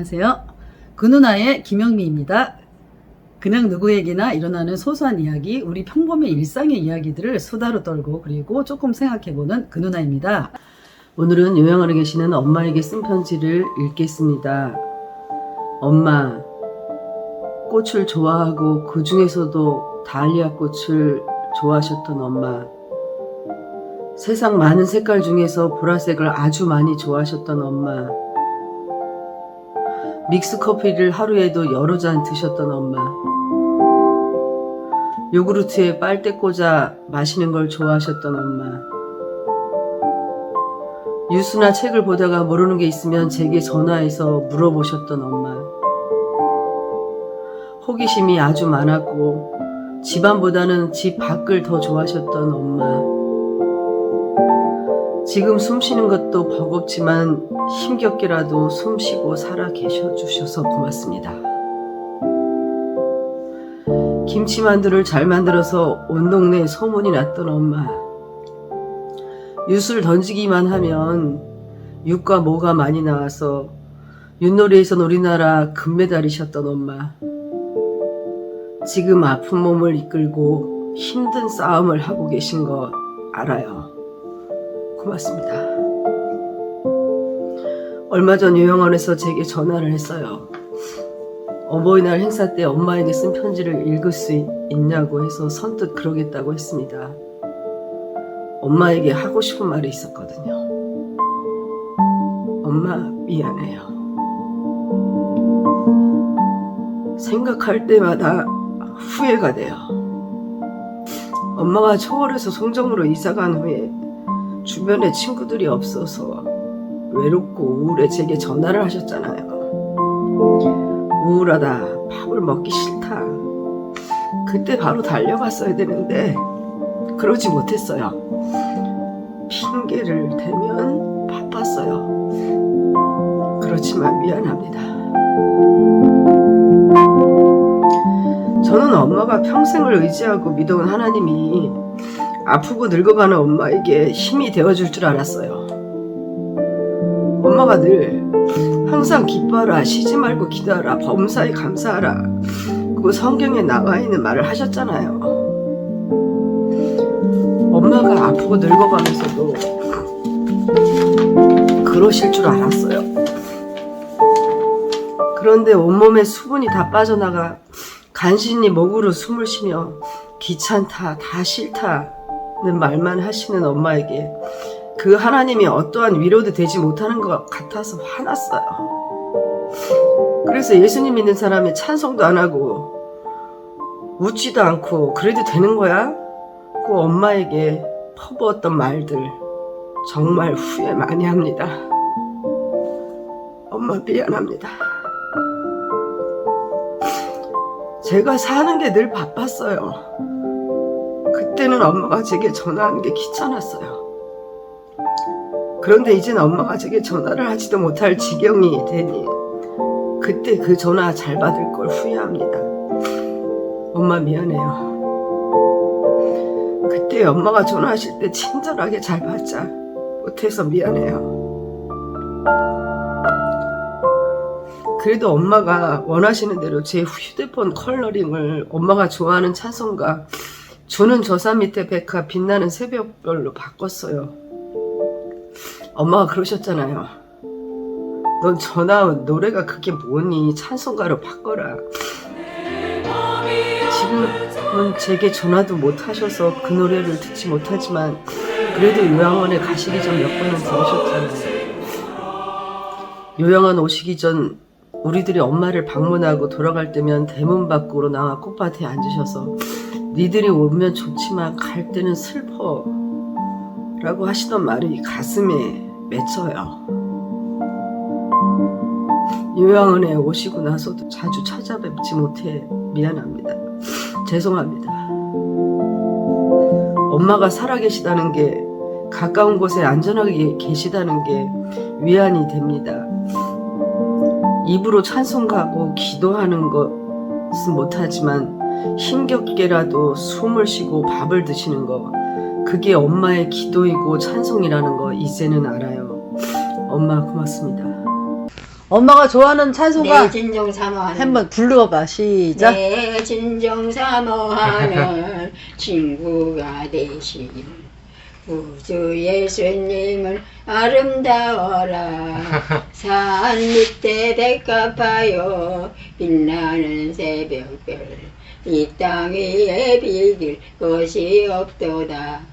안녕하세요. 그 누나의 김영미입니다. 그냥 누구에게나 일어나는 소소한 이야기, 우리 평범의 일상의 이야기들을 수다로 떨고 그리고 조금 생각해보는 그 누나입니다. 오늘은 요양원에 계시는 엄마에게 쓴 편지를 읽겠습니다. 엄마, 꽃을 좋아하고 그 중에서도 다알리아 꽃을 좋아하셨던 엄마. 세상 많은 색깔 중에서 보라색을 아주 많이 좋아하셨던 엄마. 믹스 커피를 하루에도 여러 잔 드셨던 엄마. 요구르트에 빨대 꽂아 마시는 걸 좋아하셨던 엄마. 뉴스나 책을 보다가 모르는 게 있으면 제게 전화해서 물어보셨던 엄마. 호기심이 아주 많았고 집안보다는 집 밖을 더 좋아하셨던 엄마. 지금 숨 쉬는 것도 버겁지만 힘겹게라도 숨 쉬고 살아 계셔 주셔서 고맙습니다. 김치만두를 잘 만들어서 온 동네에 소문이 났던 엄마. 윷을 던지기만 하면 육과 모가 많이 나와서 윷놀이에선 우리나라 금메달이셨던 엄마. 지금 아픈 몸을 이끌고 힘든 싸움을 하고 계신 거 알아요. 고맙습니다. 얼마 전 요양원에서 제게 전화를 했어요. 어버이날 행사 때 엄마에게 쓴 편지를 읽을 수 있냐고 해서 선뜻 그러겠다고 했습니다. 엄마에게 하고 싶은 말이 있었거든요. 엄마, 미안해요. 생각할 때마다 후회가 돼요. 엄마가 초월에서 송정으로 이사 간 후에 주변에 친구들이 없어서 외롭고 우울해 제게 전화를 하셨잖아요. 우울하다, 밥을 먹기 싫다. 그때 바로 달려갔어야 되는데 그러지 못했어요. 핑계를 대면 바빴어요. 그렇지만 미안합니다. 저는 엄마가 평생을 의지하고 믿어온 하나님이 아프고 늙어가는 엄마에게 힘이 되어줄 줄 알았어요. 엄마가 늘 항상 기뻐하라, 쉬지 말고 기도하라, 범사에 감사하라. 그거 성경에 나와 있는 말을 하셨잖아요. 엄마가 아프고 늙어가면서도 그러실 줄 알았어요. 그런데 온몸에 수분이 다 빠져나가 간신히 목으로 숨을 쉬며 귀찮다, 다 싫다는 말만 하시는 엄마에게 그 하나님이 어떠한 위로도 되지 못하는 것 같아서 화났어요. 그래서 예수님 믿는 사람이 찬송도 안 하고 웃지도 않고 그래도 되는 거야? 그 엄마에게 퍼부었던 말들 정말 후회 많이 합니다. 엄마 미안합니다. 제가 사는 게 늘 바빴어요. 그때는 엄마가 제게 전화하는 게 귀찮았어요. 그런데 이젠 엄마가 제게 전화를 하지도 못할 지경이 되니 그때 그 전화 잘 받을 걸 후회합니다. 엄마 미안해요. 그때 엄마가 전화하실 때 친절하게 잘 받자 못해서 미안해요. 그래도 엄마가 원하시는 대로 제 휴대폰 컬러링을 엄마가 좋아하는 찬송가 주는 저산 밑에 백화 빛나는 새벽별로 바꿨어요. 엄마가 그러셨잖아요. 넌 전화 노래가 그게 뭐니 찬송가로 바꿔라. 지금은 제게 전화도 못 하셔서 그 노래를 듣지 못하지만 그래도 요양원에 가시기 전 몇 번은 들으셨잖아요. 요양원 오시기 전 우리들이 엄마를 방문하고 돌아갈 때면 대문 밖으로 나와 꽃밭에 앉으셔서 니들이 오면 좋지만 갈 때는 슬퍼 라고 하시던 말이 가슴에 맺혀요. 요양원에 오시고 나서도 자주 찾아뵙지 못해 미안합니다. 죄송합니다. 엄마가 살아계시다는 게 가까운 곳에 안전하게 계시다는 게 위안이 됩니다. 입으로 찬송가고 기도하는 것은 못하지만 힘겹게라도 숨을 쉬고 밥을 드시는 거 그게 엄마의 기도이고 찬송이라는 거 이제는 알아요. 엄마 고맙습니다. 엄마가 좋아하는 찬송가 내 진정 사모하는 한번 불러봐 시작 내 진정 사모하는 친구가 되신 우주 예수님을 아름다워라 산 밑에 백합하여 빛나는 새벽별 이 땅 위에 비길 것이 없도다